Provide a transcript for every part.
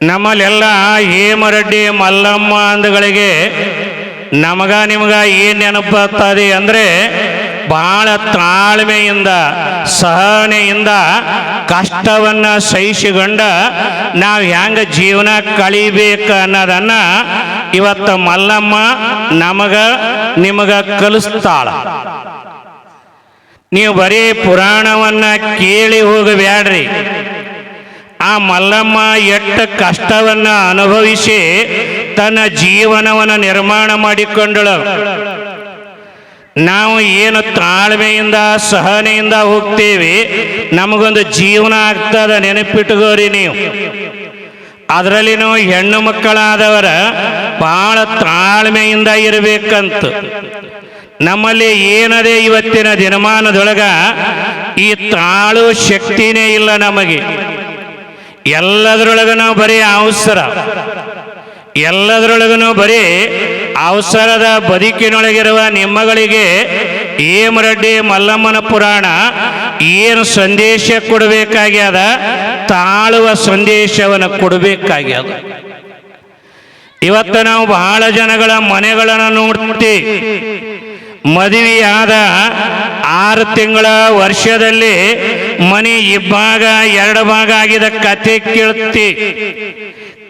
ನಮ್ಮಲ್ಲೆಲ್ಲ ಹೇಮರೆಡ್ಡಿ ಮಲ್ಲಮ್ಮ ಅಂದಗಳಿಗೆ ನಮಗ ನಿಮಗ ಏನು ನೆನಪಾಗ್ತದೆ ಅಂದರೆ ಬಹಳ ತಾಳ್ಮೆಯಿಂದ, ಸಹನೆಯಿಂದ, ಕಷ್ಟವನ್ನು ಸಹಿಸಿಕೊಂಡ ನಾವು ಹೆಂಗೆ ಜೀವನ ಕಳಿಬೇಕು ಅನ್ನೋದನ್ನ ಇವತ್ತು ಮಲ್ಲಮ್ಮ ನಮಗ, ನಿಮಗ ಕಲಿಸ್ತಾಳ. ನೀವು ಬರೀ ಪುರಾಣವನ್ನು ಕೇಳಿ ಹೋಗಬೇಡ್ರಿ. ಆ ಮಲ್ಲಮ್ಮ ಎಟ್ಟ ಕಷ್ಟವನ್ನ ಅನುಭವಿಸಿ ತನ್ನ ಜೀವನವನ್ನು ನಿರ್ಮಾಣ ಮಾಡಿಕೊಂಡಳು. ನಾವು ಏನು ತಾಳ್ಮೆಯಿಂದ, ಸಹನೆಯಿಂದ ಹೋಗ್ತೀವಿ, ನಮಗೊಂದು ಜೀವನ ಆಗ್ತದ ನೆನಪಿಟ್ಟುಕೋರಿ ನೀವು. ಅದರಲ್ಲಿನೂ ಹೆಣ್ಣು ಮಕ್ಕಳಾದವರ ಭಾಳ ತಾಳ್ಮೆಯಿಂದ ಇರಬೇಕಂತ. ನಮ್ಮಲ್ಲಿ ಏನದೇ ಇವತ್ತಿನ ದಿನಮಾನದೊಳಗ ಈ ತಾಳು ಶಕ್ತಿನೇ ಇಲ್ಲ ನಮಗೆ. ಎಲ್ಲದರೊಳಗ ನಾವು ಬರೀ ಅವಸರ. ಎಲ್ಲದರೊಳಗನು ಬರೀ ಅವಸರದ ಬದುಕಿನೊಳಗಿರುವ ನಿಮ್ಮಗಳಿಗೆ ಏಮರಡ್ಡಿ ಮಲ್ಲಮ್ಮನ ಪುರಾಣ ಏನು ಸಂದೇಶ ಕೊಡಬೇಕಾಗ್ಯದ, ತಾಳುವ ಸಂದೇಶವನ್ನು ಕೊಡಬೇಕಾಗ್ಯದ. ಇವತ್ತು ನಾವು ಬಹಳ ಜನಗಳ ಮನೆಗಳನ್ನು ನೋಡ್ತೀವಿ ಮದುವೆಯಾದ ಆರು ತಿಂಗಳ ವರ್ಷದಲ್ಲಿ ಮನೆ ಇಬ್ಬಾಗ ಎರಡು ಭಾಗ ಆಗಿದ ಕತೆ ಕೇಳುತ್ತಿ.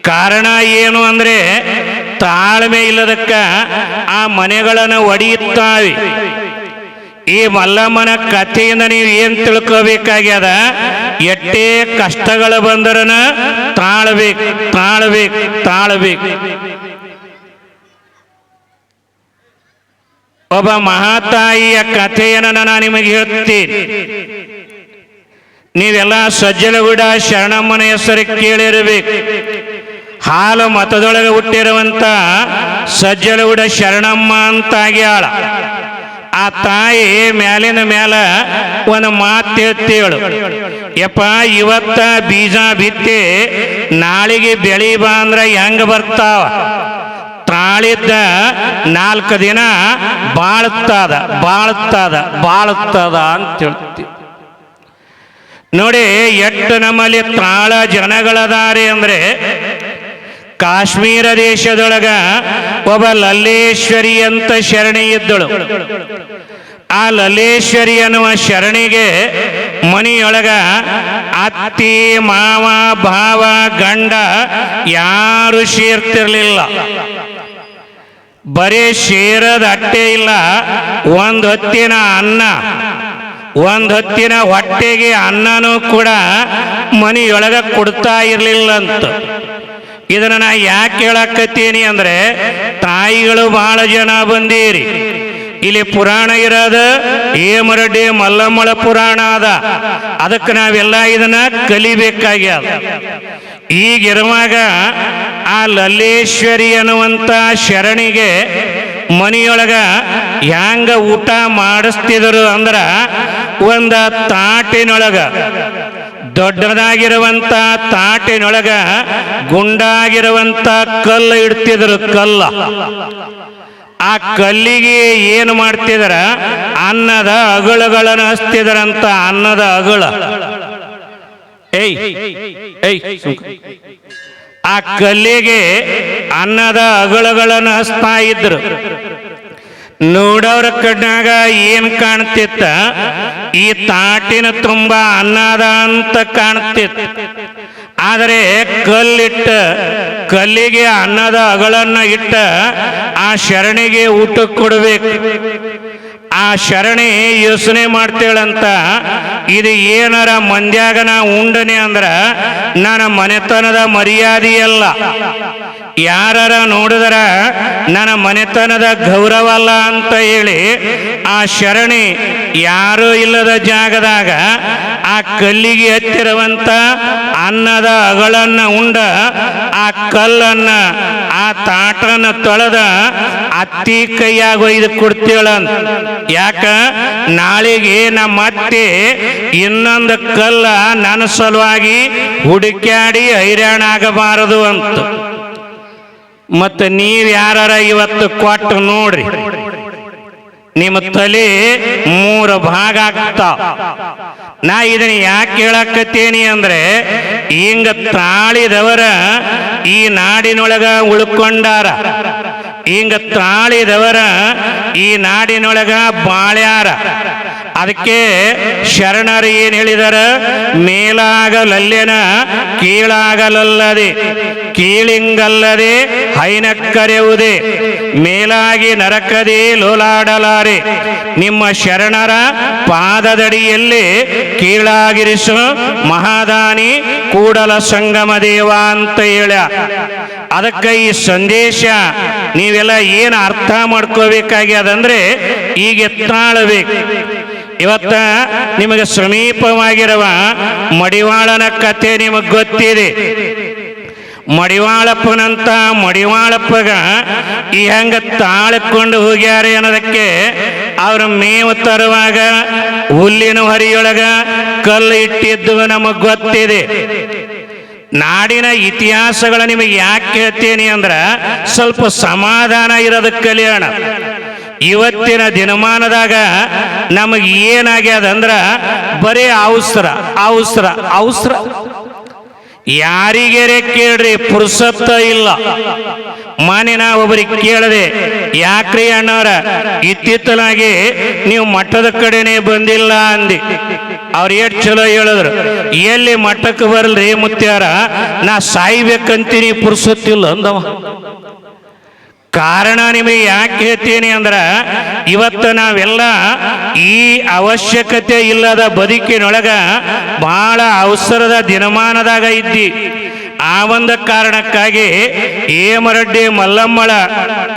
ಕಾರಣ ಏನು ಅಂದ್ರೆ, ತಾಳ್ಮೆ ಇಲ್ಲದಕ್ಕ ಆ ಮನೆಗಳನ್ನು ಒಡೆಯುತ್ತಾವೆ. ಈ ಮಲ್ಲಮ್ಮನ ಕಥೆಯಿಂದ ನೀವು ಏನು ತಿಳ್ಕೋಬೇಕಾಗ್ಯದ? ಎಷ್ಟೇ ಕಷ್ಟಗಳು ಬಂದರನ ತಾಳ್ಬೇಕು ತಾಳ್ಬೇಕು ತಾಳ್ಬೇಕು. ಒಬ್ಬ ಮಹಾತಾಯಿಯ ಕಥೆಯನ್ನು ನಾನು ನಿಮಗೆ ಹೇಳ್ತೀನಿ. ನೀವೆಲ್ಲ ಸಜ್ಜಲಗೂಡ ಶರಣಮ್ಮನ ಹೆಸರು ಕೇಳಿರಬೇಕು. ಹಾಲು ಮತದೊಳಗೆ ಹುಟ್ಟಿರುವಂತ ಸಜ್ಜಲಗೂಡ ಶರಣಮ್ಮ ಅಂತ ಆಗ್ಯಾಳ ಆ ತಾಯಿ ಮ್ಯಾಲಿನ ಮ್ಯಾಲ ಒಂದು ಮಾತು ಹೇಳ್ತೇಳು ಯಪ್ಪ, ಇವತ್ತ ಬೀಜ ಬಿತ್ತಿ ನಾಳಿಗೆ ಬೆಳಿ ಬಾ ಅಂದ್ರೆ ಹೆಂಗ ಬರ್ತಾವ? ತಾಳಿದ್ದ ನಾಲ್ಕು ದಿನ ಬಾಳುತ್ತಾದ ಬಾಳುತ್ತಾದ, ಬಾಳುತ್ತದ ಅಂತ ಹೇಳ್ತೀವಿ ನೋಡಿ, ಎಟ್ಟು ನಮ್ಮಲ್ಲಿ ತಾಳ ಜನಗಳದಾರೆ ಅಂದ್ರೆ ಕಾಶ್ಮೀರ ದೇಶದೊಳಗ ಒಬ್ಬ ಲಲ್ಲೇಶ್ವರಿ ಅಂತ ಶರಣಿ ಇದ್ದಳು. ಆ ಲಲ್ಲೇಶ್ವರಿ ಅನ್ನುವ ಶರಣಿಗೆ ಮನೆಯೊಳಗ ಅತ್ತಿ, ಮಾವ, ಭಾವ, ಗಂಡ ಯಾರು ಸೇರ್ತಿರ್ಲಿಲ್ಲ. ಬರೀ ಸೇರದ ಅಟ್ಟೆ ಇಲ್ಲ, ಒಂದು ಹೊತ್ತಿನ ಅನ್ನ. ಒಂದು ಹೊತ್ತಿನ ಹೊಟ್ಟೆಗೆ ಅನ್ನನೂ ಕೂಡ ಮನೆಯೊಳಗ ಕೊಡ್ತಾ ಇರಲಿಲ್ಲ ಅಂತ ಇದನ್ನ ನಾ ಯಾಕೆ ಹೇಳಕತ್ತೀನಿ ಅಂದ್ರೆ, ತಾಯಿಗಳು ಬಹಳ ಜನ ಬಂದೀರಿ. ಇಲ್ಲಿ ಪುರಾಣ ಇರೋದ ಏಮರಡ್ಡಿ ಮಲ್ಲಮ್ಮಳ ಪುರಾಣ ಅದ. ಅದಕ್ಕೆ ನಾವೆಲ್ಲ ಇದನ್ನ ಕಲಿಬೇಕಾಗ್ಯದ. ಈಗಿರುವಾಗ ಆ ಲಲ್ಲೇಶ್ವರಿ ಅನ್ನುವಂಥ ಶರಣಿಗೆ ಮನೆಯೊಳಗ ಹ್ಯಾಂಗ ಊಟ ಮಾಡಿಸ್ತಿದ್ರು ಅಂದ್ರ ಒಂದ ತಾಟಿನೊಳಗ, ದೊಡ್ಡದಾಗಿರುವಂತ ತಾಟಿನೊಳಗ ಗುಂಡಾಗಿರುವಂತ ಕಲ್ಲು ಇಡ್ತಿದ್ರು ಕಲ್ಲ. ಆ ಕಲ್ಲಿಗೆ ಏನು ಮಾಡ್ತಿದ್ರ? ಅನ್ನದ ಅಗಳಗಳನ್ನು ಹಸ್ತಿದ್ರಂತ ಅನ್ನದ ಅಗಳ ಏಯ್ ಏಯ್. ಆ ಕಲ್ಲಿಗೆ ಅನ್ನದ ಅಗಳಗಳನ್ನು ಹಚ್ತಾ ಇದ್ರು. ನೋಡೋರ ಕಣ್ಣಾಗ ಏನ್ ಕಾಣ್ತಿತ್ತ? ಈ ತಾಟಿನ ತುಂಬಾ ಅನ್ನದ ಅಂತ ಕಾಣ್ತಿತ್ತು. ಆದರೆ ಕಲ್ಲಿಟ್ಟ, ಕಲ್ಲಿಗೆ ಅನ್ನದ ಅಗಳನ್ನ ಇಟ್ಟ ಆ ಶರಣಿಗೆ ಊಟ ಕೊಡಬೇಕು. ಆ ಶರಣಿ ಯೋಚನೆ ಮಾಡ್ತೇಳಂತ, ಇದು ಏನಾರ ಮಂದ್ಯಾಗ ನಾ ಉಂಡನೆ ಅಂದ್ರ, ನನ್ನ ಮನೆತನದ ಮರ್ಯಾದೆಯಲ್ಲ. ಯಾರ ನೋಡಿದ್ರ, ನನ್ನ ಮನೆತನದ ಗೌರವ ಅಲ್ಲ ಅಂತ ಹೇಳಿ, ಆ ಶರಣಿ ಯಾರೂ ಇಲ್ಲದ ಜಾಗದಾಗ ಆ ಕಲ್ಲಿಗೆ ಹತ್ತಿರುವಂತ ಅನ್ನದ ಅಗಳನ್ನ ಉಂಡ ಆ ಕಲ್ಲನ್ನ, ಆ ತಾಟನ ತೊಳೆದ ಅತ್ತಿ ಕೈಯಾಗ ಒಯ್ದು ಕೊಡ್ತೇಳ ಯಾಕ? ನಾಳೆಗೆ ನಮ್ಮ ಅತ್ತೆ ಇನ್ನೊಂದು ಕಲ್ಲ ನನ್ನ ಸಲುವಾಗಿ ಹುಡುಕ್ಯಾಡಿ ಹೈರಾಣ ಆಗಬಾರದು ಅಂತ. ಮತ್ತೆ ನೀವು ಯಾರ ಇವತ್ತು ಕೊಟ್ಟು ನೋಡ್ರಿ. ನಿಮ್ಮ ತಲೆ ಮೂರು ಭಾಗ ಆಗ್ತಾವ ನಾ ಇದನ್ನ ಯಾಕೆ ಹೇಳಕತ್ತೀನಿ ಅಂದ್ರೆ, ಹಿಂಗ ತಾಳಿದವರ ಈ ನಾಡಿನೊಳಗ ಉಳ್ಕೊಂಡಾರ. ಹಿಂಗ ತಾಳಿದವರ ಈ ನಾಡಿನೊಳಗ ಬಾಳ್ಯಾರ. ಅದಕ್ಕೆ ಶರಣರು ಏನು ಹೇಳಿದಾರ? ಮೇಲಾಗಲಲ್ಲೆನ, ಕೀಳಾಗಲಲ್ಲದೆ, ಕೀಳಿಂಗಲ್ಲದೆ ಹೈನಕ್ಕರೆಯುವುದೇ, ಮೇಲಾಗಿ ನರಕದೇ ಲೋಲಾಡಲಾರೆ. ನಿಮ್ಮ ಶರಣರ ಪಾದದಡಿಯಲ್ಲಿ ಕೀಳಾಗಿರಿಸು, ಮಹಾದಾನಿ ಕೂಡಲ ಸಂಗಮ ದೇವ ಅಂತ ಹೇಳ ಅದಕ್ಕೆ ಈ ಸಂದೇಶ ನೀವೆಲ್ಲ ಏನು ಅರ್ಥ ಮಾಡ್ಕೋಬೇಕಾಗ್ಯದಂದ್ರೆ, ಈಗ ಎತ್ತಾಳಬೇಕು ಇವತ್ತ ನಿಮಗೆ ಸಮೀಪವಾಗಿರುವ ಮಡಿವಾಳನ ಕತೆ ನಿಮಗೆ ಗೊತ್ತಿದೆ. ಮಡಿವಾಳಪ್ಪನಂತ ಮಡಿವಾಳಪ್ಪಗ ಈ ಹಂಗ ತಾಳ್ಕೊಂಡು ಹೋಗ್ಯಾರೆ ಅನ್ನೋದಕ್ಕೆ ಅವ್ರ ಮೇವು ತರುವಾಗ ಹುಲ್ಲಿನ ಹರಿಯೊಳಗ ಕಲ್ಲು ಇಟ್ಟಿದ್ದು ನಮಗೆ ಗೊತ್ತಿದೆ. ನಾಡಿನ ಇತಿಹಾಸಗಳ ನಿಮಗೆ ಯಾಕೆ ಹೇಳ್ತೀನಿ ಅಂದ್ರ ಸ್ವಲ್ಪ ಸಮಾಧಾನ ಇರೋದಕ್ಕೆ ಕಲ್ಯಾಣ. ಇವತ್ತಿನ ದಿನಮಾನದಾಗ ನಮಗೆ ಏನಾಗ್ಯದ ಅಂದ್ರ ಬರೀ ಅವಸರ ಅವಸರ ಅವಸರ. ಯಾರಿಗೆರೆ ಕೇಳ್ರಿ, ಪುರುಸತ್ತ ಇಲ್ಲ. ಮಾನಿನ ಒಬ್ಬರಿಗೆ ಕೇಳದೆ, ಯಾಕ್ರಿ ಅಣ್ಣವ್ರ ಇತ್ತಿತ್ತಲಾಗಿ ನೀವು ಮಠದ ಕಡೆನೆ ಬಂದಿಲ್ಲ ಅಂದಿ. ಅವ್ರು ಏಟ್ ಚಲೋ ಹೇಳಿದ್ರು, ಎಲ್ಲಿ ಮಠಕ್ಕೆ ಬರಲ್ರಿ ಮುತ್ಯಾರ ನಾ ಸಾಯ್ಬೇಕಂತೀನಿ, ಪುರುಸತ್ತಿಲ್ಲ ಅಂದವ. ಕಾರಣ ನಿಮಗೆ ಯಾಕೆ ಹೇಳ್ತೀನಿ ಅಂದ್ರೆ, ಇವತ್ತು ನಾವೆಲ್ಲ ಈ ಅವಶ್ಯಕತೆ ಇಲ್ಲದ ಬದುಕಿನೊಳಗ ಬಹಳ ಅವಸರದ ದಿನಮಾನದಾಗ ಇದ್ದಿ. ಆ ಒಂದು ಕಾರಣಕ್ಕಾಗಿ ಏಮರಡ್ಡಿ ಮಲ್ಲಮ್ಮಳ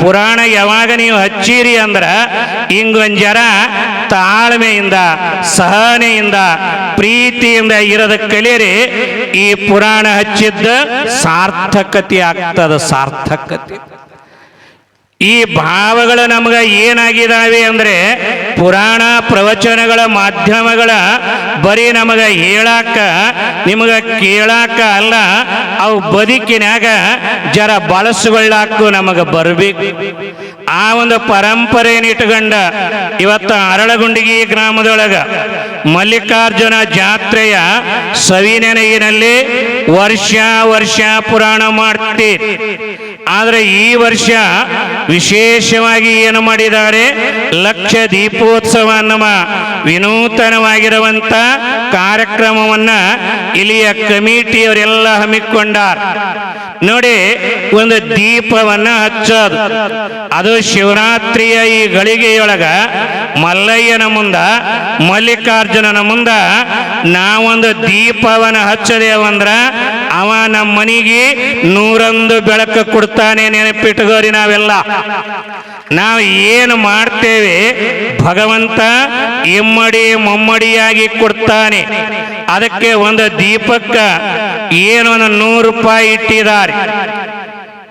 ಪುರಾಣ ಯಾವಾಗ ನೀವು ಹಚ್ಚಿರಿ ಅಂದ್ರೆ ಇಂಗೊಂಜರ ಜರ ತಾಳ್ಮೆಯಿಂದ, ಸಹನೆಯಿಂದ, ಪ್ರೀತಿಯಿಂದ ಇರದ ಕಲಿಯರಿ ಈ ಪುರಾಣ ಹಚ್ಚಿದ್ದ ಸಾರ್ಥಕತೆ ಆಗ್ತದ ಸಾರ್ಥಕತೆ. ಈ ಭಾವಗಳು ನಮ್ಗೆ ಏನಾಗಿದ್ದಾವೆ ಅಂದ್ರೆ ಪುರಾಣ ಪ್ರವಚನಗಳ ಮಾಧ್ಯಮಗಳ ಬರೀ ನಮಗೆ ಹೇಳಾಕ, ನಿಮಗೆ ಕೇಳಾಕ ಅಲ್ಲ, ಅವು ಬದುಕಿನಾಗ ಜರ ಬಳಸ್ಕೊಳ್ಳಾಕು ನಮಗೆ ಬರಬೇಕು. ಆ ಒಂದು ಪರಂಪರೆಯನ್ನು ಇಟ್ಟುಕೊಂಡ ಇವತ್ತು ಅರಳಗುಂಡಿಗಿ ಗ್ರಾಮದೊಳಗ ಮಲ್ಲಿಕಾರ್ಜುನ ಜಾತ್ರೆಯ ಸವಿನೆನಗಿನಲ್ಲಿ ವರ್ಷ ವರ್ಷ ಪುರಾಣ ಮಾಡ್ತೀರಿ ಆದರೆ ಈ ವರ್ಷ ವಿಶೇಷವಾಗಿ ಏನು ಮಾಡಿದ್ದಾರೆ? ಲಕ್ಷ ದೀಪೋತ್ಸವ ನಮ್ಮ ವಿನೂತನವಾಗಿರುವಂತ ಕಾರ್ಯಕ್ರಮವನ್ನ ಇಲ್ಲಿಯ ಕಮಿಟಿಯವರೆಲ್ಲ ಹಮ್ಮಿಕೊಂಡಾರ. ನೋಡಿ, ಒಂದು ದೀಪವನ್ನ ಹಚ್ಚೋದು. ಅದು ಶಿವರಾತ್ರಿಯ ಈ ಗಳಿಗೆಯೊಳಗ ಮಲ್ಲಯ್ಯನ ಮುಂದ, ಮಲ್ಲಿಕಾರ್ಜುನನ ಮುಂದ ನಾವೊಂದು ದೀಪವನ್ನ ಹಚ್ಚದೇವಂದ್ರ ಅವ ನಮ್ಮ ಮನೆಗೆ ನೂರೊಂದು ಬೆಳಕು ಕೊಡ್ತಾನೆ ನೆನಪಿಟ್ಟುಗೋರಿ ನಾವೆಲ್ಲ. ನಾವು ಏನು ಮಾಡ್ತೇವೆ? ಭಗವಂತ ಇಮ್ಮಡಿ ಮೊಮ್ಮಡಿಯಾಗಿ ಕೊಡ್ತಾನೆ. ಅದಕ್ಕೆ ಒಂದು ದೀಪಕ್ಕ ಏನೊಂದು ನೂರು ರೂಪಾಯಿ ಇಟ್ಟಿದ್ದಾರೆ.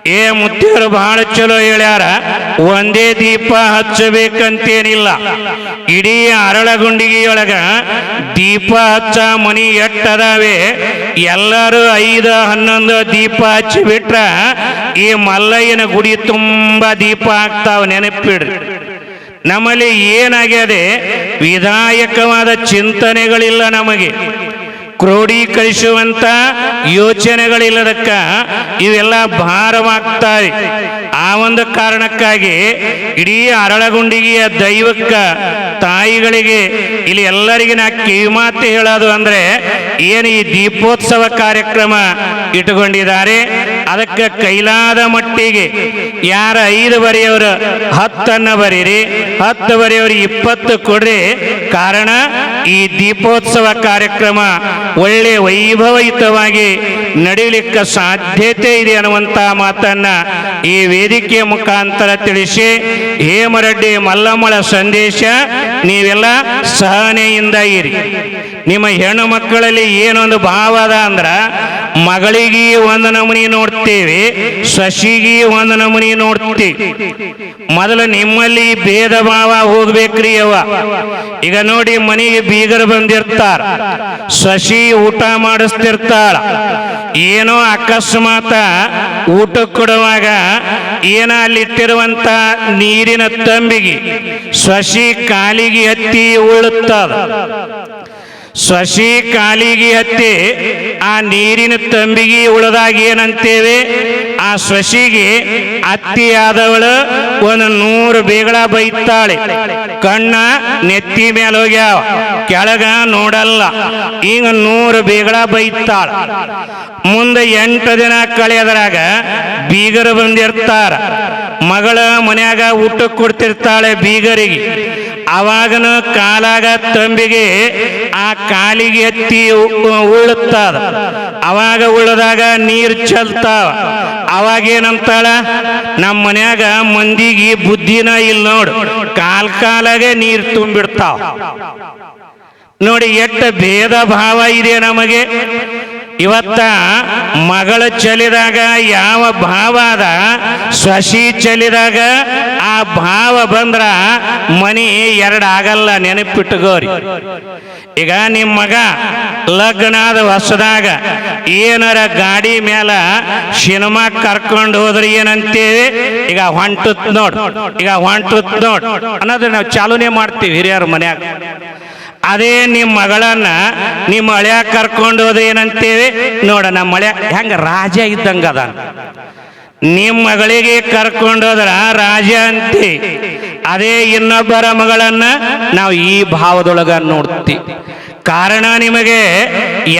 ಏ ಮುತ್ತಿಯರು ಬಹಳ ಚಲೋ ಹೇಳ್ಯಾರ, ಒಂದೇ ದೀಪ ಹಚ್ಚಬೇಕಂತೇನಿಲ್ಲ. ಇಡೀ ಅರಳಗುಂಡಿಗೆಯೊಳಗ ದೀಪ ಹಚ್ಚ ಮನಿ ಎಟ್ಟದಾವೆ. ಎಲ್ಲರೂ ಐದು, ಹನ್ನೊಂದು ದೀಪ ಹಚ್ಚಿಬಿಟ್ರ ಈ ಮಲ್ಲಯ್ಯನ ಗುಡಿ ತುಂಬ ದೀಪ ಆಗ್ತಾವ ನೆನಪಿಡ್ರಿ. ನಮ್ಮಲ್ಲಿ ಏನಾಗ್ಯದೆ ವಿಧಾಯಕವಾದ ಚಿಂತನೆಗಳಿಲ್ಲ ನಮಗೆ. ಕ್ರೋಢೀಕರಿಸುವಂತ ಯೋಚನೆಗಳಿಲ್ಲದಕ್ಕ ಇವೆಲ್ಲ ಭಾರವಾಗ್ತಾರೆ ಆ ಒಂದು ಕಾರಣಕ್ಕಾಗಿ ಇಡೀ ಅರಳಗುಂಡಿಗೆಯ ದೈವಕ್ಕ ತಾಯಿಗಳಿಗೆ ಇಲ್ಲಿ ಎಲ್ಲರಿಗೆ ನಾ ಕಿವಿಮಾತು ಹೇಳೋದು ಅಂದ್ರೆ ಏನು ಈ ದೀಪೋತ್ಸವ ಕಾರ್ಯಕ್ರಮ ಇಟ್ಟುಕೊಂಡಿದ್ದಾರೆ. ಅದಕ್ಕೆ ಕೈಲಾದ ಮಟ್ಟಿಗೆ ಯಾರ ಐದು ಬರೆಯವರು ಹತ್ತನ್ನ ಬರೀರಿ, ಹತ್ತು ಬರೆಯವರು ಇಪ್ಪತ್ತು ಕೊಡ್ರಿ. ಕಾರಣ ಈ ದೀಪೋತ್ಸವ ಕಾರ್ಯಕ್ರಮ ಒಳ್ಳೆ ವೈಭವಯುತವಾಗಿ ನಡೀಲಿಕ್ಕೆ ಸಾಧ್ಯತೆ ಇದೆ ಅನ್ನುವಂತ ಮಾತನ್ನ ಈ ವೇದಿಕೆಯ ಮುಖಾಂತರ ತಿಳಿಸಿ ಹೇಮರೆಡ್ಡಿ ಮಲ್ಲಮ್ಮಳ ಸಂದೇಶ ನೀವೆಲ್ಲ ಸಹನೆಯಿಂದ ಇರಿ. ನಿಮ್ಮ ಹೆಣ್ಣು ಮಕ್ಕಳಲ್ಲಿ ಏನೊಂದು ಭಾವ ಅದ ಅಂದ್ರ ಮಗಳಿಗೆ ಒಂದು ನಮೂನಿ ನೋಡ್ತೀವಿ, ಸಸಿಗಿ ಒಂದು ನಮೂನಿ ನೋಡ್ತೀವಿ ಮೊದಲು ನಿಮ್ಮಲ್ಲಿ ಭೇದ ಭಾವ ಹೋಗ್ಬೇಕ್ರಿ ಅವ ಈಗ ನೋಡಿ ಮನೆಗೆ ಬೀಗರು ಬಂದಿರ್ತಾರ, ಸಸಿ ಊಟ ಮಾಡಿಸ್ತಿರ್ತಾಳ. ಏನೋ ಅಕಸ್ಮಾತ ಊಟ ಕೊಡುವಾಗ ಏನ ಅಲ್ಲಿಟ್ಟಿರುವಂತ ನೀರಿನ ತಂಬಿಗೆ ಸ್ವಶಿ ಕಾಲಿಗೆ ಹತ್ತಿ ಉಳುತ್ತದ ಸ್ವಶಿ ಕಾಲಿಗೆ ಹತ್ತಿ ಆ ನೀರಿನ ತಂಬಿಗೆ ಉಳದಾಗ ಏನಂತೇವೆ? ಆ ಸ್ವಶಿಗೆ ಅತ್ತಿಯಾದವಳು ಒಂದು ನೂರು ಬೇಗಳ ಬೈತಾಳೆ. ಕಣ್ಣ ನೆತ್ತಿ ಮೇಲೆ ಹೋಗ್ಯಾವ. ಕೆಳಗ ನೋಡಲ್ಲ. ಈಗ ನೂರು ಬೇಗಳ ಬೈತಾಳ. ಮುಂದೆ ಎಂಟು ದಿನ ಕಳೆಯದ್ರಾಗ ಬೀಗರು ಬಂದಿರ್ತಾರ. ಮಗಳ ಮನ್ಯಾಗ ಊಟಕ್ಕೆ ಕೊಡ್ತಿರ್ತಾಳೆ ಬೀಗರಿಗೆ. ಅವಾಗನ ಕಾಲಾಗ ತಂಬಿಗೆ ಆ ಕಾಲಿಗೆ ಎತ್ತಿ ಉಳುತ್ತ ಅವಾಗ ಉಳ್ಳದಾಗ ನೀರು ಚೆಲ್ತಾವ. ಅವಾಗ ಏನಂತಾಳ? ನಮ್ಮ ಮನ್ಯಾಗ ಮಂದಿಗೆ ಬುದ್ಧಿನ ಇಲ್ಲ ನೋಡು, ಕಾಲ್ ಕಾಲಾಗೆ ನೀರು ತುಂಬಿಡ್ತಾವ. ನೋಡಿ, ಎಟ್ಟ ಭೇದ ಭಾವ ಇದೆ ನಮಗೆ. ಇವತ್ತ ಮಗಳು ಚಲಿದಾಗ ಯಾವ ಭಾವ ಅದ? ಸ್ವಶಿ ಚಲಿದಾಗ ಆ ಭಾವ ಬಂದ್ರ ಮನಿ ಎರಡು ಆಗಲ್ಲ ನೆನಪಿಟ್ಟುಗೋರಿ ಈಗ ನಿಮ್ಮ ಮಗ ಲಗ್ನಾದ ಹೊಸದಾಗ ಏನಾರ ಗಾಡಿ ಮೇಲ ಸಿನಿಮಾ ಕರ್ಕೊಂಡು ಹೋದ್ರೆ ಏನಂತೀವಿ ಈಗ ಹೊಂಟುತ್ ನೋಡ್. ಈಗ ಹೊಂಟುತ್ ನೋಡ್. ಅನ್ನೋದ್ರ ನಾವು ಚಾಲನೆ ಮಾಡ್ತೀವಿ ಹಿರಿಯರ ಮನ್ಯಾಗ. ಅದೇ ನಿಮ್ಮ ಮಗಳನ್ನ ನಿಮ್ಮ ಹಳೆಯ ಕರ್ಕೊಂಡು ಏನಂತೇವೆ ನೋಡ, ನಮ್ಮ ಮಳೆ ಹೆಂಗ ರಾಜ ಇದ್ದಂಗ ಅದ ನಿಮ್ಮ ಮಗಳಿಗೆ ಕರ್ಕೊಂಡು ಹೋದ್ರ ರಾಜ ಅಂತಿ. ಅದೇ ಇನ್ನೊಬ್ಬರ ಮಗಳನ್ನ ನಾವು ಈ ಭಾವದೊಳಗ ನೋಡ್ತೀವಿ ಕಾರಣ ನಿಮಗೆ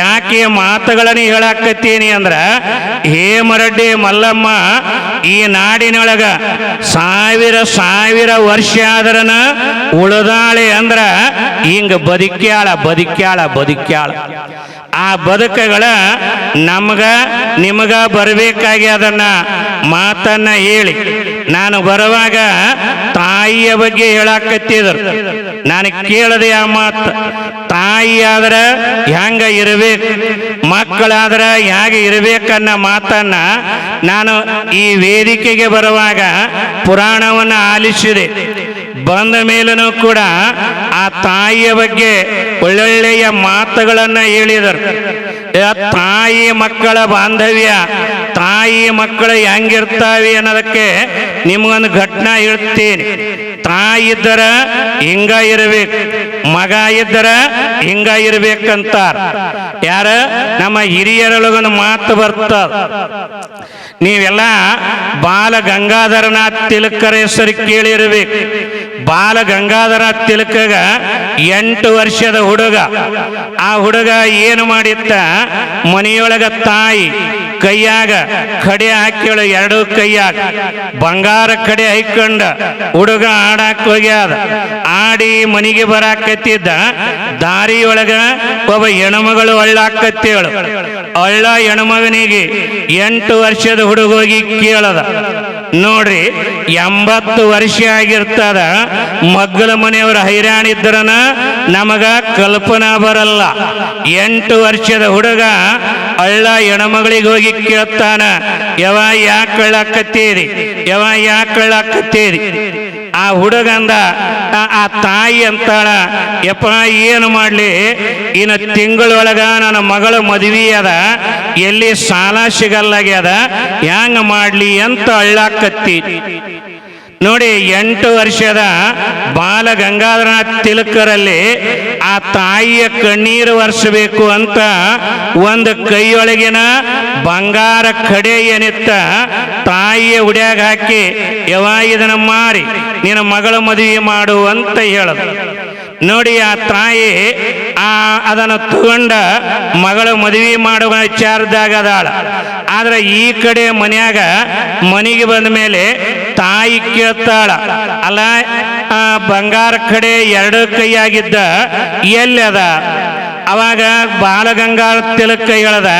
ಯಾಕೆ ಮಾತುಗಳನ್ನು ಹೇಳಾಕತ್ತೀನಿ ಅಂದ್ರ ಹೇಮರಡ್ಡಿ ಮಲ್ಲಮ್ಮ, ಈ ನಾಡಿನೊಳಗ ಸಾವಿರ ಸಾವಿರ ವರ್ಷ ಆದ್ರನ ಉಳದಾಳೆ ಅಂದ್ರ, ಹಿಂಗ ಬದುಕ್ಯಾಳ ಬದುಕ್ಯಾಳ ಬದುಕ್ಯಾಳ. ಆ ಬದುಕಗಳ ನಮ್ಗ, ನಿಮಗ ಬರಬೇಕಾಗಿ ಅದನ್ನ ಮಾತನ್ನ ಹೇಳಿ. ನಾನು ಬರುವಾಗ ತಾಯಿಯ ಬಗ್ಗೆ ಹೇಳಾಕತ್ತಿದ್ರು. ನಾನು ಕೇಳದೆ ಆ ಮಾತು. ತಾಯಿ ಆದ್ರ ಹೆಂಗ ಇರಬೇಕು? ಮಕ್ಕಳಾದ್ರ ಹೇಗೆ ಇರಬೇಕನ್ನ ಮಾತನ್ನ ನಾನು ಈ ವೇದಿಕೆಗೆ ಬರುವಾಗ ಪುರಾಣವನ್ನು ಆಲಿಸಿದೆ. ಬಂದ ಮೇಲೂ ಕೂಡ ಆ ತಾಯಿಯ ಬಗ್ಗೆ ಒಳ್ಳೊಳ್ಳೆಯ ಮಾತುಗಳನ್ನ ಹೇಳಿದರು. ತಾಯಿ ಮಕ್ಕಳ ಬಾಂಧವ್ಯ, ತಾಯಿ ಮಕ್ಕಳು ಹೆಂಗಿರ್ತಾವೆ ಅನ್ನೋದಕ್ಕೆ ನಿಮ್ಗೊಂದು ಘಟನಾ ಹೇಳ್ತೀನಿ. ತಾಯಿ ಇದ್ದರ ಹಿಂಗ ಇರಬೇಕು, ಮಗ ಇದ್ದರ ಹಿಂಗ ಇರ್ಬೇಕಂತಾರ. ಯಾರ? ನಮ್ಮ ಹಿರಿಯರೊಳಗೊಂದು ಮಾತು ಬರ್ತದ. ನೀವೆಲ್ಲ ಬಾಲ ಗಂಗಾಧರನಾಥ್ ಹೆಸರು ಕೇಳಿರ್ಬೇಕು. ಬಾಲ ಗಂಗಾಧರ ತಿಲಕಗ ಎಂಟು ವರ್ಷದ ಹುಡುಗ. ಆ ಹುಡುಗ ಏನು ಮಾಡಿತ್ತ? ಮನೆಯೊಳಗ ತಾಯಿ ಕೈಯಾಗ ಕಡೆ ಹಾಕಿಳು ಎರಡು ಕೈಯಾಗ ಬಂಗಾರ ಕಡೆ ಹಾಕೊಂಡ ಹುಡುಗ ಆಡಾಕ್ ಹೋಗ್ಯಾದ. ಆಡಿ ಮನೆಗೆ ಬರಾಕತ್ತಿದ್ದ. ದಾರಿಯೊಳಗ ಒಬ್ಬ ಹೆಣ್ಮಗಳು ಒಳ್ಳಾಕತ್ತೇಳು ಅಳ್ಳ ಹೆಣ್ಮಗನಿಗೆ ಎಂಟು ವರ್ಷದ ಹುಡುಗೋಗಿ ಕೇಳದ. ನೋಡ್ರಿ, ಎಂಬತ್ತು ವರ್ಷ ಆಗಿರ್ತದ, ಮಗ್ಗಲ ಮನೆಯವರ ಹೈರಾಣಿದ್ರನ ನಮಗ ಕಲ್ಪನಾ ಬರಲ್ಲ. ಎಂಟು ವರ್ಷದ ಹುಡುಗ ಅಳ್ಳ ಹೆಣ್ಮಗಳಿಗೆ ಹೋಗಿ ಕೇಳ್ತಾನ ಯಾವ ಯಾಕೆ ಕಳ್ಳಾಕತ್ತೀರಿ ಯಾವ ಯಾಕೆ ಕಳ್ಳಾಕತ್ತೀರಿ ಆ ಹುಡುಗಂದ, ಆ- ತಾಯಿ ಅಂತಾಳ, ಯಪ್ಪ, ಏನು ಮಾಡ್ಲಿ? ಇನ್ನು ತಿಂಗಳೊಳಗ ನನ್ನ ಮಗಳ ಮದುವೆ ಅದ, ಎಲ್ಲಿ ಸಾಲ ಸಿಗಲ್ಲಾಗ್ಯದ ಹ್ಯಾಂಗ ಮಾಡ್ಲಿ? ಅಂತ ಅಳ್ಳಾಕತ್ತಿ. ನೋಡಿ, ಎಂಟು ವರ್ಷದ ಬಾಲ ಗಂಗಾಧರನಾಥ್ ತಿಲಕರಲ್ಲಿ ಆ ತಾಯಿಯ ಕಣ್ಣೀರು ವರ್ಷಬೇಕು ಅಂತ ಒಂದು ಕೈಯೊಳಗಿನ ಬಂಗಾರ ಕಡೆ ಏನಿತ್ತ ತಾಯಿಯ ಉಡ್ಯಾಗ ಹಾಕಿ ಯವ ಇದನ್ನ ಮಾರಿ, ನಿನ್ನ ಮಗಳ ಮದುವೆ ಮಾಡು ಅಂತ ಹೇಳದು. ನೋಡಿ, ಆ ತಾಯಿ ಆ ಅದನ್ನು ತಗೊಂಡ ಮಗಳ ಮದುವೆ ಮಾಡುವ ವಿಚಾರದಾಗ ಅದಾಳ. ಆದ್ರೆ ಈ ಕಡೆ ಮನ್ಯಾಗ ಮನೆಗೆ ಬಂದ ಮೇಲೆ ತಾಯಿ ಕೇಳ್ತಾಳ, ಅಲ್ಲ ಬಂಗಾರ ಕಡೆ ಎರಡು ಕೈಯಾಗಿದ್ದ ಎಲ್ಲಿ ಅದ? ಅವಾಗ ಬಾಲಗಂಗಾಳ ತಿಲಕ ಹೇಳದ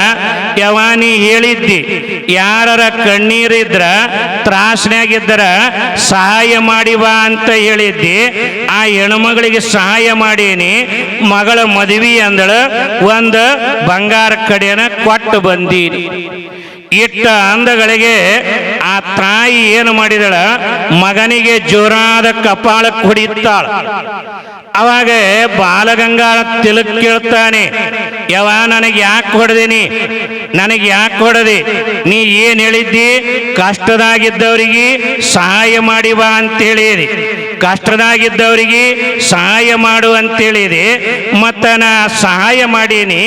ಯವಾನಿ ಹೇಳಿದ್ದಿ, ಯಾರರ ಕಣ್ಣೀರಿದ್ರ ತ್ರಾಸನಾಗಿದ್ದರ ಸಹಾಯ ಮಾಡಿ ಬಾ ಅಂತ ಹೇಳಿದ್ದಿ. ಆ ಹೆಣ್ಮಗಳಿಗೆ ಸಹಾಯ ಮಾಡೀನಿ, ಮಗಳ ಮದುವೆ ಅಂದಳು, ಒಂದು ಬಂಗಾರ ಕಡೆನ ಕೊಟ್ಟು ಬಂದೀನಿ. ಇಟ್ಟ ಅಂದಗಳಿಗೆ ತಾಯಿ ಏನು ಮಾಡಿದಳ? ಮಗನಿಗೆ ಜೋರಾದ ಕಪಾಳಕ್ಕೆ ಹೊಡಿತಾಳ ಅವಾಗ ಬಾಲಗಂಗಾಳ ತಿಲಕ್ ಕೇಳ್ತಾನೆ ಯಾವ ನನಗೆ ಯಾಕೆ ಹೊಡೆದಿನಿ? ನನಗೆ ಯಾಕೆ ಹೊಡೆದಿ? ನೀ ಏನು ಹೇಳಿದ್ದಿ? ಕಷ್ಟದಾಗಿದ್ದವರಿಗೆ ಸಹಾಯ ಮಾಡಿ ಬಾ ಅಂತೇಳಿರಿ ಕಷ್ಟದಾಗಿದ್ದವರಿಗೆ ಸಹಾಯ ಮಾಡು ಅಂತೇಳಿದೆ. ಮತ್ತು ನಾ ಸಹಾಯ ಮಾಡೀನಿ,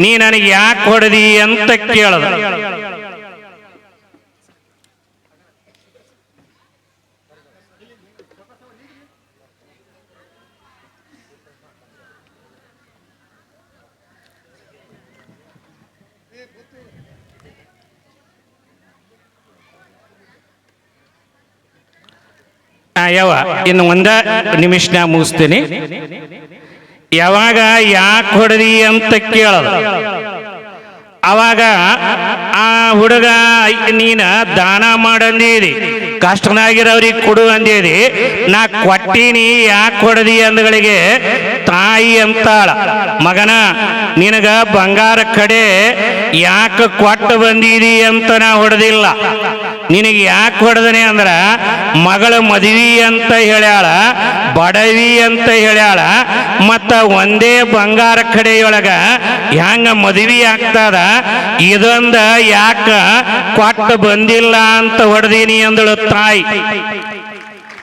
ನೀ ನನಗೆ ಯಾಕೆ ಹೊಡೆದಿ ಅಂತ ಕೇಳದ ಆ, ಯಾವ ಇನ್ನು ಒಂದ ನಿಮಿಷ ನಾ ಮುಗಿಸ್ತೀನಿ. ಯಾವಾಗ ಯಾಕೆ ಹೊಡೆದಿ ಅಂತ ಕೇಳೋದು ಅವಾಗ ಆ ಹುಡುಗ ನೀನ ದಾನ ಮಾಡಂದಿರಿ ಕಷ್ಟನಾಗಿರೋರಿಗೆ ಕೊಡು ಅಂದಿರಿ ನಾ ಕೊಟ್ಟೀನಿ, ಯಾಕೆ ಹೊಡೆದಿ ಅಂದಗಳಿಗೆ ತಾಯಿ ಅಂತಾಳ. ಮಗನ, ನಿನಗ ಬಂಗಾರ ಕಡೆ ಯಾಕೆ ಕೊಟ್ಟು ಬಂದೀರಿ ಅಂತ ನಾ ಹೊಡೆದಿಲ್ಲ. ನಿನಗೆ ಯಾಕೆ ಹೊಡೆದನೆ ಅಂದ್ರ, ಮಗಳ ಮದುವೆ ಅಂತ ಹೇಳ್ಯಾಳ, ಬಡವಿ ಅಂತ ಹೇಳ್ಯಾಳ, ಮತ್ತ ಒಂದೇ ಬಂಗಾರ ಕಡೆಯೊಳಗ ಹೆಂಗ ಮದುವೆ ಆಗ್ತದ, ಇದೊಂದ ಯಾಕ ಕೊಟ್ಟು ಬಂದಿಲ್ಲ ಅಂತ ಹೊಡೆದೀನಿ ಅಂದಳು ತಾಯಿ.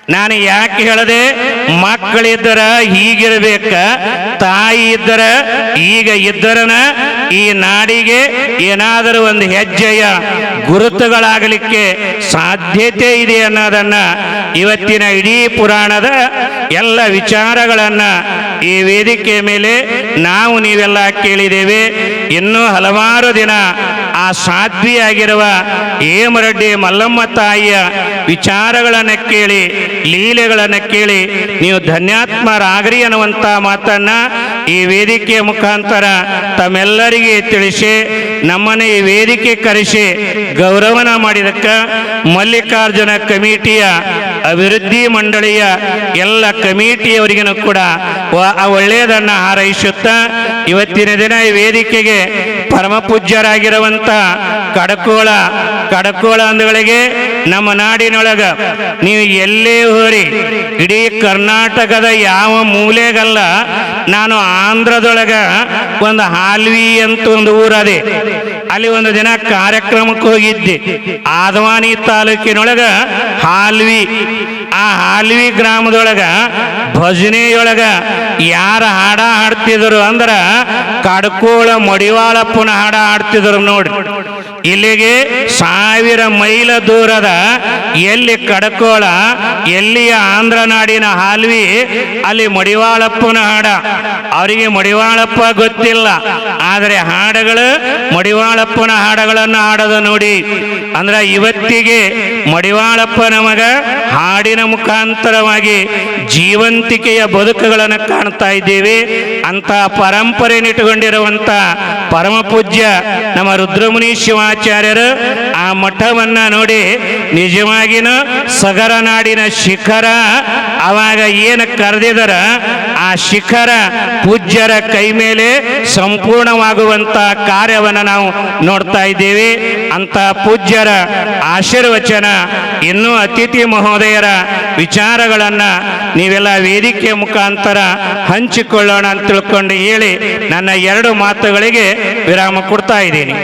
ನಾನು ಯಾಕೆ ಹೇಳದೆ, ಮಕ್ಕಳಿದ್ದರ ಹೀಗಿರ್ಬೇಕ, ತಾಯಿ ಇದ್ದರ ಈಗ ಇದ್ದರನ ಈ ನಾಡಿಗೆ ಏನಾದರೂ ಒಂದು ಹೆಜ್ಜೆಯ ಗುರುತುಗಳಾಗಲಿಕ್ಕೆ ಸಾಧ್ಯತೆ ಇದೆ ಅನ್ನೋದನ್ನ ಇವತ್ತಿನ ಇಡೀ ಪುರಾಣದ ಎಲ್ಲ ವಿಚಾರಗಳನ್ನು ಈ ವೇದಿಕೆ ಮೇಲೆ ನಾವು ನೀವೆಲ್ಲ ಕೇಳಿದ್ದೇವೆ. ಇನ್ನೂ ಹಲವಾರು ದಿನ ಆ ಸಾಧ್ವಿಯಾಗಿರುವ ಹೇಮರೆಡ್ಡಿ ಮಲ್ಲಮ್ಮ ತಾಯಿಯ ವಿಚಾರಗಳನ್ನು ಕೇಳಿ, ಲೀಲೆಗಳನ್ನು ಕೇಳಿ, ನೀವು ಧನ್ಯಾತ್ಮರಾಗ್ರಿ ಅನ್ನುವಂಥ ಮಾತನ್ನ ಈ ವೇದಿಕೆಯ ಮುಖಾಂತರ ತಮ್ಮೆಲ್ಲರಿಗೆ ತಿಳಿಸಿ, ನಮ್ಮನ್ನು ಈ ವೇದಿಕೆ ಕರೆಸಿ ಗೌರವನ ಮಾಡಿದಕ್ಕೆ ಮಲ್ಲಿಕಾರ್ಜುನ ಕಮಿಟಿಯ ಅಭಿವೃದ್ಧಿ ಮಂಡಳಿಯ ಎಲ್ಲ ಕಮಿಟಿಯವರಿಗೂ ಕೂಡ ಒಳ್ಳೆಯದನ್ನು ಹಾರೈಸುತ್ತಾ ಇವತ್ತಿನ ದಿನ ಈ ವೇದಿಕೆಗೆ ಪರಮ ಪೂಜ್ಯರಾಗಿರುವಂತ ಕಡಕೋಳ ಕಡಕೋಳ ಅಂದಗಳಿಗೆ ನಮ್ಮ ನಾಡಿನೊಳಗ ನೀವು ಎಲ್ಲೇ ಹೋರಿ, ಇಡೀ ಕರ್ನಾಟಕದ ಯಾವ ಮೂಲೆಗಲ್ಲ, ನಾನು ಆಂಧ್ರದೊಳಗ ಒಂದು ಹಾಲ್ವಿ ಅಂತ ಒಂದು ಊರದೆ, ಅಲ್ಲಿ ಒಂದು ದಿನ ಕಾರ್ಯಕ್ರಮಕ್ಕೆ ಹೋಗಿದ್ದೆ. ಆದವಾನಿ ತಾಲೂಕಿನೊಳಗ ಹಾಲ್ವಿ ಆ ಹಾಲ್ವಿ ಗ್ರಾಮದೊಳಗ ಭಜನೆಯೊಳಗ ಯಾರ ಹಾಡ ಹಾಡ್ತಿದ್ರು ಅಂದ್ರ ಕಡ್ಕೋಳ ಮಡಿವಾಳಪ್ಪನ ಹಾಡ ಹಾಡ್ತಿದ್ರು ನೋಡಿ ಇಲ್ಲಿಗೆ ಸಾವಿರ ಮೈಲ ದೂರದ ಎಲ್ಲಿ ಕಡಕೋಳ, ಎಲ್ಲಿಯ ಆಂಧ್ರ ನಾಡಿನ ಹಾಲ್ವಿ, ಅಲ್ಲಿ ಮಡಿವಾಳಪ್ಪನ ಹಾಡ. ಅವರಿಗೆ ಮಡಿವಾಳಪ್ಪ ಗೊತ್ತಿಲ್ಲ. ಆದರೆ ಹಾಡುಗಳು ಮಡಿವಾಳಪ್ಪನ ಹಾಡುಗಳನ್ನು ಹಾಡೋದು ನೋಡಿ. ಅಂದ್ರೆ ಇವತ್ತಿಗೆ ಮಡಿವಾಳಪ್ಪ ನಮಗ ಹಾಡಿನ ಮುಖಾಂತರವಾಗಿ ಜೀವಂತಿಕೆಯ ಬದುಕುಗಳನ್ನು ಕಾಣ್ತಾ ಇದ್ದೀವಿ. ಅಂತ ಪರಂಪರೆ ಇಟ್ಟುಕೊಂಡಿರುವಂತ ಪರಮ ಪೂಜ್ಯ ನಮ್ಮ ರುದ್ರಮುನಿ ಶಿವಾಚಾರ್ಯರು ಆ ಮಠವನ್ನ ನೋಡಿ ನಿಜವಾಗಿನ ಸಗರ ನಾಡಿನ ಶಿಖರ. ಅವಾಗ ಏನು ಕರೆದಿದರ? ಆ ಶಿಖರ ಪೂಜ್ಯರ ಕೈ ಮೇಲೆ ಸಂಪೂರ್ಣವಾಗುವಂತ ಕಾರ್ಯವನ್ನು ನಾವು ನೋಡ್ತಾ ಇದ್ದೇವೆ. ಅಂತ ಪೂಜ್ಯರ ಆಶೀರ್ವಚನ ಇನ್ನೂ ಅತಿಥಿ ಮಹೋದಯರ ವಿಚಾರಗಳನ್ನ ನೀವೆಲ್ಲ ವೇದಿಕೆ ಮುಖಾಂತರ ಹಂಚಿಕೊಳ್ಳೋಣ ಅಂತ ತಿಳ್ಕೊಂಡು ಹೇಳಿ ನನ್ನ ಎರಡು ಮಾತುಗಳಿಗೆ ವಿರಾಮ ಕೊಡ್ತಾ ಇದ್ದೀನಿ.